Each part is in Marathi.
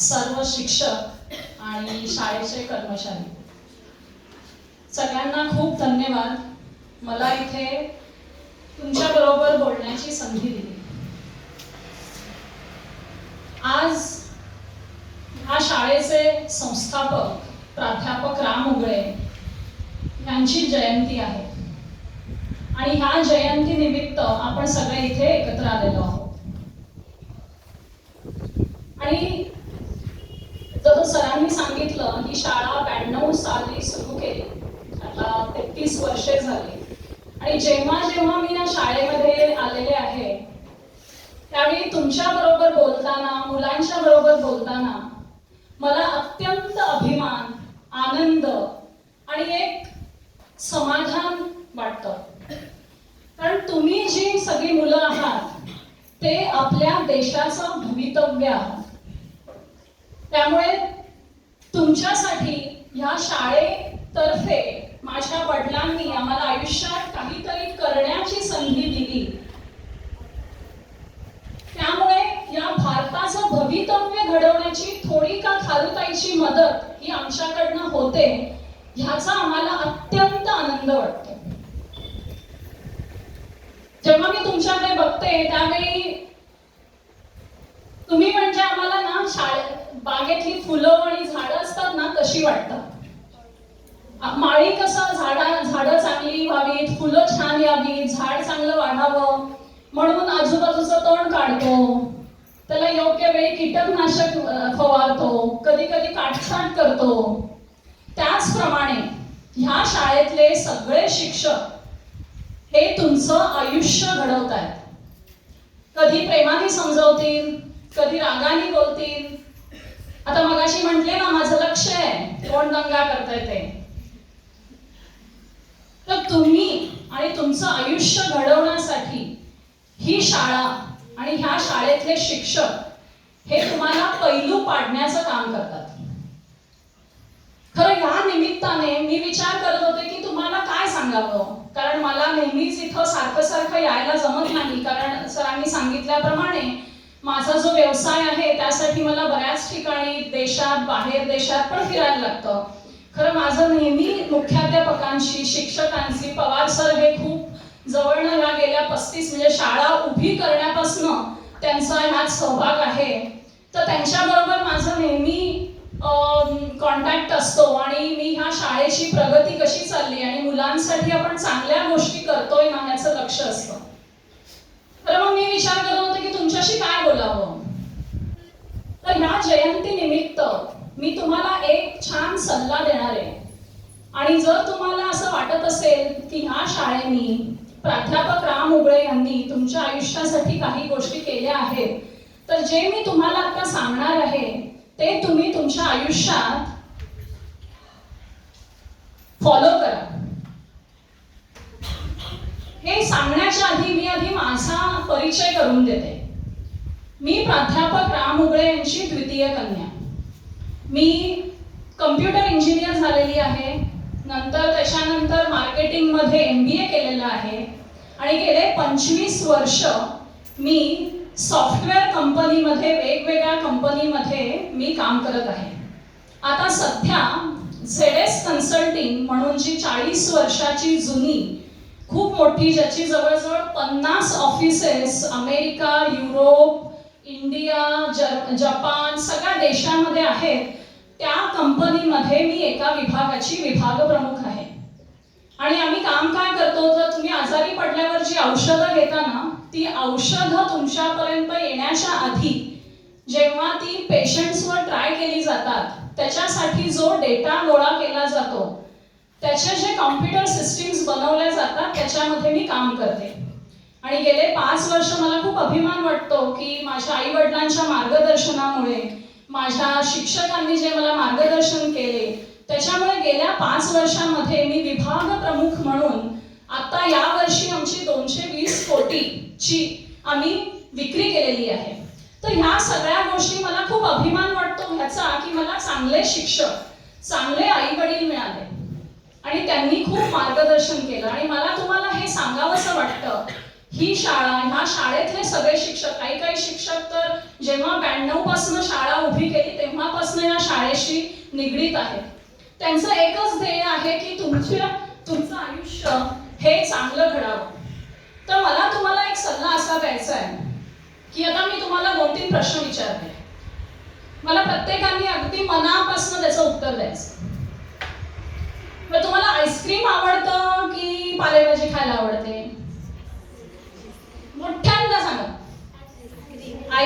सर्व शिक्षक आणि शाळेचे कर्मचारी. सगळ्यांना खूप धन्यवाद. मला इथे तुमच्याबरोबर बोलण्याची संधी दिली. आज ह्या शाळेचे संस्थापक प्राध्यापक राम उगळे यांची जयंती आहे. आणि ह्या जयंती निमित्त आपण सगळे इथे एकत्र आलेलो आहोत. आणि जसं सरांनी सांगितलं ही शाळा ब्याण्णव साली सुरू केली. आता तेहतीस वर्षे झाली. आणि जेव्हा जेव्हा मी या शाळेमध्ये आलेले आहे त्यावेळी तुमच्या बरोबर बोलताना मुलांच्या बरोबर बोलताना मला अत्यंत अभिमान आनंद आणि एक समाधान वाटतं. कारण तुम्ही जी सगळी मुलं आहात ते आपल्या देशाचं भवितव्य आहात त्यामुळे तुमच्यासाठी ह्या शाळेतर्फे माझ्या वडिलांनी आम्हाला आयुष्यात काहीतरी करण्याची संधी दिली. त्यामुळे या भारताचं भवितव्य घडवण्याची थोडी का खारुताईची मदत ही आमच्याकडनं होते ह्याचा आम्हाला अत्यंत आनंद वाटतो. जेव्हा मी तुमच्याकडे बघते त्यावेळी तुम्ही म्हणजे आम्हाला ना शाळे बागेतली फुलं आणि झाडं असतात ना तशी वाटतात. माळी कसं झाडा झाडं चांगली व्हावीत फुलं छान यावीत झाड चांगलं वाढावं. म्हणून आजूबाजूचं तण काढतो. त्याला योग्य वेळी कीटकनाशक फवारतो. कधी कधी काटछाट करतो. त्याचप्रमाणे ह्या शाळेतले सगळे शिक्षक हे तुमचं आयुष्य घडवत आहेत कधी प्रेमाने समजवतील कधी रागाने बोलतील आता मगाशी म्हटले ना माझं लक्ष आहे. कोण दंगा करताय ते. तर तुम्ही आणि तुमचं आयुष्य घडवण्यासाठी ही शाळा आणि ह्या शाळेतले शिक्षक हे तुम्हाला पैलू पाडण्याचं काम करतात. खरं ह्या निमित्ताने मी विचार करत होते की तुम्हाला काय सांगावं? कारण मला नेहमीच इथं सारखं सारखं यायला जमत नाही. कारण सरांनी सांगितल्याप्रमाणे माझा जो व्यवसाय आहे त्यासाठी मला बऱ्याच ठिकाणी देशात बाहेर देशात पण फिरायला लागतं. खरं माझं नेहमी मुख्याध्यापकांशी शिक्षकांशी पवार सर हे खूप जवळनं ह्या गेल्या पस्तीस म्हणजे शाळा उभी करण्यापासून त्यांचा ह्यात सहभाग आहे. तर त्यांच्याबरोबर माझं नेहमी कॉन्टॅक्ट असतो आणि मी ह्या शाळेची प्रगती कशी चालली आणि मुलांसाठी आपण चांगल्या गोष्टी करतोय ना ह्याचं लक्ष असतं तर मग मी विचार करत होते की तुमच्याशी काय बोलावं तर ह्या जयंती निमित्त मी तुम्हाला एक छान सल्ला देणार आहे आणि जर तुम्हाला असं वाटत असेल की ह्या शाळेनी प्राध्यापक राम उबळे यांनी तुमच्या आयुष्यासाठी काही गोष्टी केल्या आहेत तर जे मी तुम्हाला आता सांगणार आहे ते तुम्ही तुमच्या आयुष्यात फॉलो करा. हे सांगण्याच्या आधी मी आधी माझा परिचय करून देते. मी प्राध्यापक राम उबळे यांची द्वितीय कन्या. मी कम्प्युटर इंजिनियर झालेली आहे. नंतर त्याच्यानंतर मार्केटिंगमध्ये एम बी ए केलेलं आहे. आणि गेले पंचवीस वर्ष मी सॉफ्टवेअर कंपनीमध्ये वेगवेगळ्या कंपनीमध्ये मी काम करत आहे. आता सध्या झेड एस कन्सल्टिंग म्हणून जी चाळीस वर्षाची जुनी खूप मोठी ज्याची जवळजवळ पन्नास ऑफिसेस अमेरिका युरोप इंडिया जर जपान सगळ्या देशांमध्ये आहेत त्या कंपनीमध्ये मी एका विभागाची विभाग प्रमुख आहे. आणि आम्ही काम काय करतो तर तुम्ही आजारी पडल्यावर जी औषधं घेता ना ती औषधं तुमच्यापर्यंत येण्याच्या आधी जेव्हा ती पेशंट्सवर ट्राय केली जातात त्याच्यासाठी जो डेटा गोळा केला जातो त्याचे जे कॉम्प्युटर सिस्टीम्स बनवल्या जातात त्याच्यामध्ये मी काम करते. आणि गेले पाच वर्ष मला खूप अभिमान वाटतो की माझ्या आई वडिलांच्या मार्गदर्शनामुळे माझ्या शिक्षकांनी जे मला मार्गदर्शन केले त्याच्यामुळे गेल्या पाच वर्षामध्ये मी विभाग प्रमुख म्हणून आता या वर्षी आमची दोनशे वीस कोटीची आम्ही विक्री केलेली आहे. तर ह्या सगळ्या गोष्टी मला खूप अभिमान वाटतो ह्याचा की मला चांगले शिक्षक चांगले आई वडील मिळाले. आणि त्यांनी खूप मार्गदर्शन केलं. आणि मला तुम्हाला हे सांगावंसं वाटतं ही शाळा ह्या शाळेतले सगळे शिक्षक काही काही शिक्षक तर जेव्हा ब्याण्णवपासून शाळा उभी केली तेव्हापासून ह्या शाळेशी निगडीत आहे त्यांचं एकच ध्येय आहे की तुमच्या तुमचं आयुष्य हे चांगलं घडावं. तर मला तुम्हाला एक सल्ला असा द्यायचा आहे की आता मी तुम्हाला दोन तीन प्रश्न विचारते. मला प्रत्येकाने अगदी मनापासून त्याचं उत्तर द्यायचं. मग तुम्हाला आईस्क्रीम आवडतं की पालेभाजी खायला आवडते?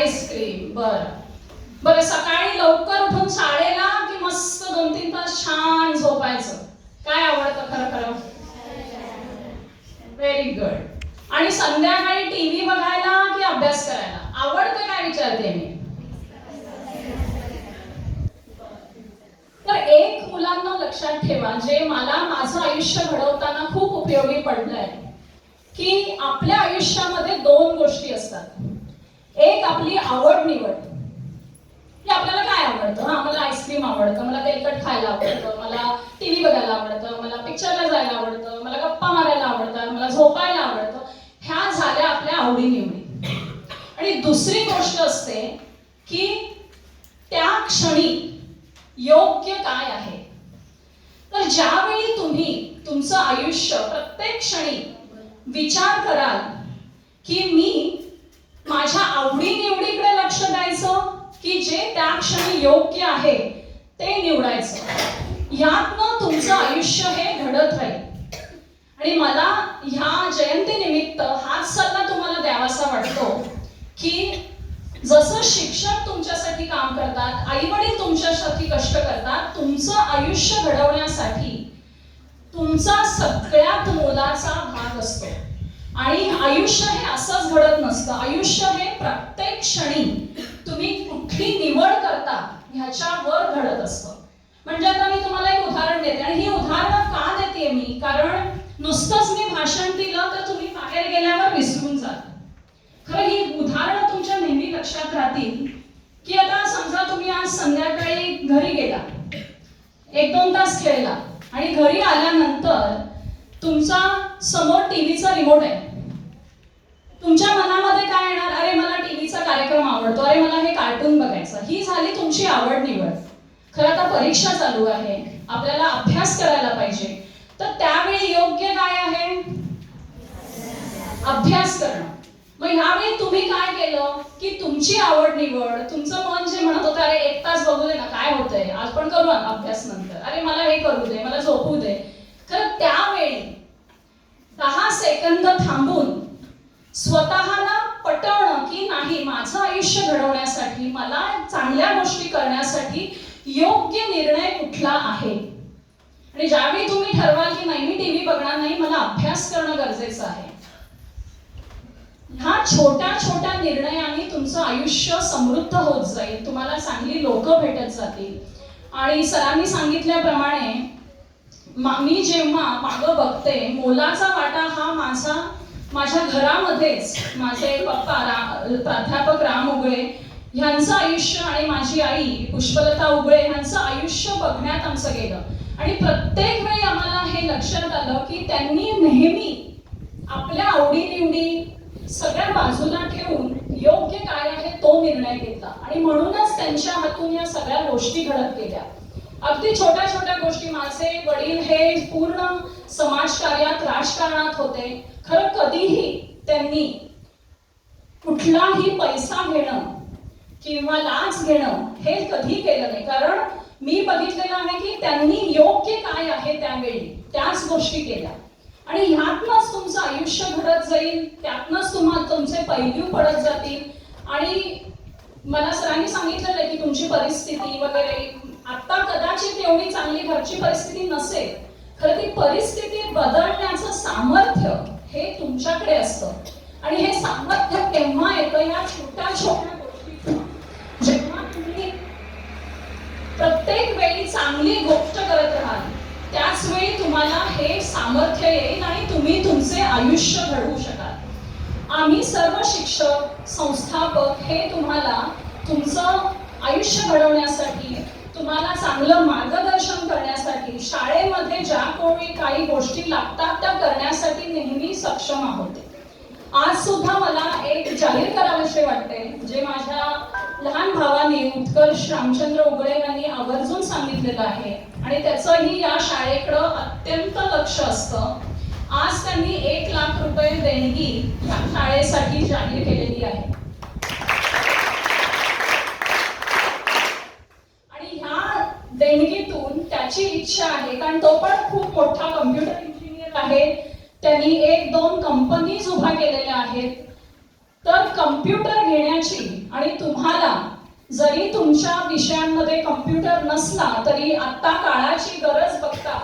आईस्क्रीम बर. बरं सकाळी लवकर उठून शाळेला की मस्त दोन तीन तास छान झोपायचं? काय आवडतं खरं खरं? व्हेरी गुड आणि संध्याकाळी टीव्ही बघायला की अभ्यास करायला? आवडतं काय विचारते मी? तर एक मुलांना लक्षात ठेवा जे मला माझं आयुष्य घडवताना खूप उपयोगी पडलंय की आपल्या आयुष्यामध्ये दोन गोष्टी असतात. एक आपली आवड निवड की आपल्याला काय आवडतं? हा मला आईस्क्रीम आवडतं मला तेलकट खायला आवडतं मला टीव्ही बघायला आवडतं मला पिक्चरला जायला आवडतं मला गप्पा मारायला आवडतात मला झोपायला आवडतं. ह्या झाल्या आपल्या आवडी निवडी आणि दुसरी गोष्ट असते की त्या क्षणी योग्य काय आहे? तर ज्यावेळी तुम्ही तुमचं आयुष्य प्रत्येक क्षणी विचार कराल की मी माझ्या आवडी निवडीकडे लक्ष द्यायचं की जे त्या क्षणी योग्य आहे ते निवडायचं. यातनं तुमचं आयुष्य हे घडत राहील. आणि मला ह्या जयंतीनिमित्त हाच सल्ला तुम्हाला द्यावासा वाटतो की जसं शिक्षक तुमच्यासाठी काम करतात आई वडील तुमच्यासाठी कष्ट करतात तुमचं आयुष्य घडवण्यासाठी तुमचा सगळ्यात मोलाचा भाग असतो. आणि आयुष्य हे असंच घडत नसतं. आयुष्य हे प्रत्येक क्षणी तुम्ही कुठली निवड करता ह्याच्यावर घडत असतं. म्हणजे आता मी तुम्हाला एक उदाहरण देते आणि ही उदाहरणं का देते मी? कारण नुसतंच मी भाषण दिलं तर तुम्ही बाहेर गेल्यावर विसरून जाल. खरं ही उदाहरणं तुमच्या नेहमी लक्षात राहतील की आता समजा तुम्ही आज संध्याकाळी घरी गेला. एक दोन तास खेळला आणि घरी आल्यानंतर तुमचा समोर टीव्हीचा रिमोट आहे. तुमच्या मनामध्ये काय येणार? अरे मला टीव्हीचा कार्यक्रम आवडतो. अरे मला हे कार्टून बघायचं. ही झाली तुमची आवड निवड. खरं आता परीक्षा चालू आहे. आपल्याला अभ्यास करायला पाहिजे. तर त्यावेळी योग्य काय आहे? अभ्यास करणं. मग ह्यावेळी तुम्ही काय केलं? की तुमची आवड निवड तुमचं मन जे म्हणत होतं अरे एक तास बघू दे ना काय होतंय? आज पण करू अभ्यास नंतर. अरे मला हे करू दे मला झोपू दे. खरं त्यावेळी दहा सेकंद थांबून स्वतःला पटवणं की नाही माझं आयुष्य घडवण्यासाठी मला चांगल्या गोष्टी करण्यासाठी योग्य निर्णय कुठला आहे? आणि ज्यावेळी तुम्ही ठरवाल की नाही मी टीव्ही बघणार नाही मला अभ्यास करणं गरजेचं आहे. ह्या छोट्या छोट्या निर्णयाने तुमचं आयुष्य समृद्ध होत जाईल. तुम्हाला चांगली लोक भेटत जातील. आणि सरांनी सांगितल्याप्रमाणे मी जेव्हा मागं बघते मोलाचा वाटा हा माझा माझ्या घरामध्येच माझे पप्पा रा प्राध्यापक राम उगळे ह्यांचं आयुष्य आणि माझी आई पुष्पलता उगळे ह्यांचं आयुष्य बघण्यात आमचं गेलं. आणि प्रत्येक वेळी आम्हाला हे लक्षात आलं की त्यांनी नेहमी आपल्या आवडीनिवडी सगळ्या बाजूला ठेवून योग्य काय आहे तो निर्णय घेतला. आणि म्हणूनच त्यांच्या हातून या सगळ्या गोष्टी घडत गेल्या. अगदी छोट्या छोट्या गोष्टी. माझे वडील हे पूर्ण समाजकार्यात राजकारणात होते. खरं कधीही त्यांनी कुठलाही पैसा घेणं किंवा लाच घेणं हे कधी केलं नाही. कारण मी बघितलेलं आहे की त्यांनी योग्य काय आहे त्यावेळी त्याच गोष्टी केल्या. आणि ह्यातनंच तुमचं आयुष्य घडत जाईल त्यातनंच तुम्हाला तुमचे पैलू पडत जातील. आणि मला सरांनी सांगितलेलं आहे की तुमची परिस्थिती वगैरे आता कदाचित एवढी चांगली घरची परिस्थिती नसेल खरं ती परिस्थिती बदलण्याचं सामर्थ्य हे तुमच्याकडे असतं. आणि हे सामर्थ्य केव्हा येतं या छोट्या छोट्या गोष्टी जेव्हा तुम्ही प्रत्येक वेळी चांगली गोष्ट करत राहाल त्याच वेळी तुम्हाला हे सामर्थ्य येईल आणि तुम्ही तुमचे आयुष्य घडवू शकाल. आम्ही सर्व शिक्षक संस्थापक हे तुम्हाला तुमचं आयुष्य घडवण्यासाठी तुम्हाला चांगलं मार्गदर्शन करण्यासाठी शाळेमध्ये ज्या कोणी काही गोष्टी लागतात त्या करण्यासाठी नेहमी सक्षम आहोत. आज सुद्धा मला एक जाहीर करावेसे वाटते जे माझ्या लहान भावाने उत्कर्ष रामचंद्र उगळे यांनी आवर्जून सांगितलेलं आहे. आणि त्याचंही या शाळेकडं अत्यंत लक्ष असतं. आज त्यांनी एक लाख रुपये देणगी या शाळेसाठी जाहीर केलेली आहे आणि ह्या देणगीतून त्याची इच्छा आहे. कारण तो पण खूप मोठा कम्प्युटर इंजिनियर आहे. त्यांनी एक दोन कंपनीज उभा केलेल्या आहेत. तर कम्प्युटर घेण्याची आणि तुम्हाला जरी तुमच्या विषयांमध्ये कम्प्युटर नसला तरी आता काळाची गरज बघता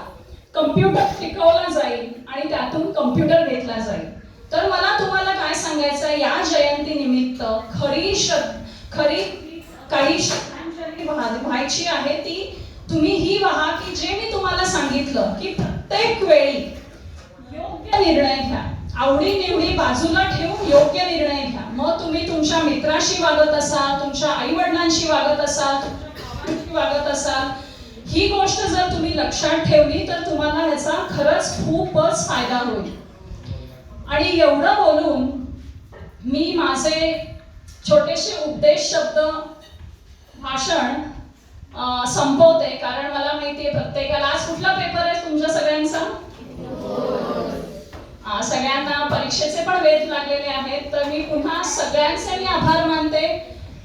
कम्प्युटर शिकवला जाईल आणि त्यातून कम्प्युटर घेतला जाईल. तर मला तुम्हाला काय सांगायचं या जयंती निमित्त खरी श्रद्ध खरी काही श्रद्धांजली व्हायची आहे ती तुम्ही ही व्हा की जे मी तुम्हाला सांगितलं की प्रत्येक वेळी योग्य निर्णय घ्या. आवडी निवडी बाजूला ठेवून योग्य निर्णय घ्या. मग तुम्ही तुमच्या मित्राशी वागत असाल तुमच्या आई वडिलांशी वागत असाल वागत असाल. ही गोष्ट जर तुम्ही लक्षात ठेवली तर तुम्हाला याचा खरंच खूपच फायदा होईल. आणि एवढं बोलून मी माझे छोटेसे उपदेश शब्द भाषण संपवते. कारण मला माहितीये प्रत्येकाला आज कुठला पेपर आहे तुमच्या सगळ्यांचा? सगळ्यांना परीक्षेचे पण वेध लागलेले आहेत. तर मी पुन्हा सगळ्यांचे मी आभार मानते.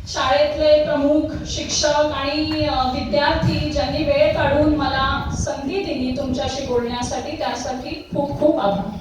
शाळेतले प्रमुख शिक्षक आणि विद्यार्थी ज्यांनी वेळ काढून मला संधी दिली तुमच्याशी बोलण्यासाठी त्यासाठी खूप खूप आभार.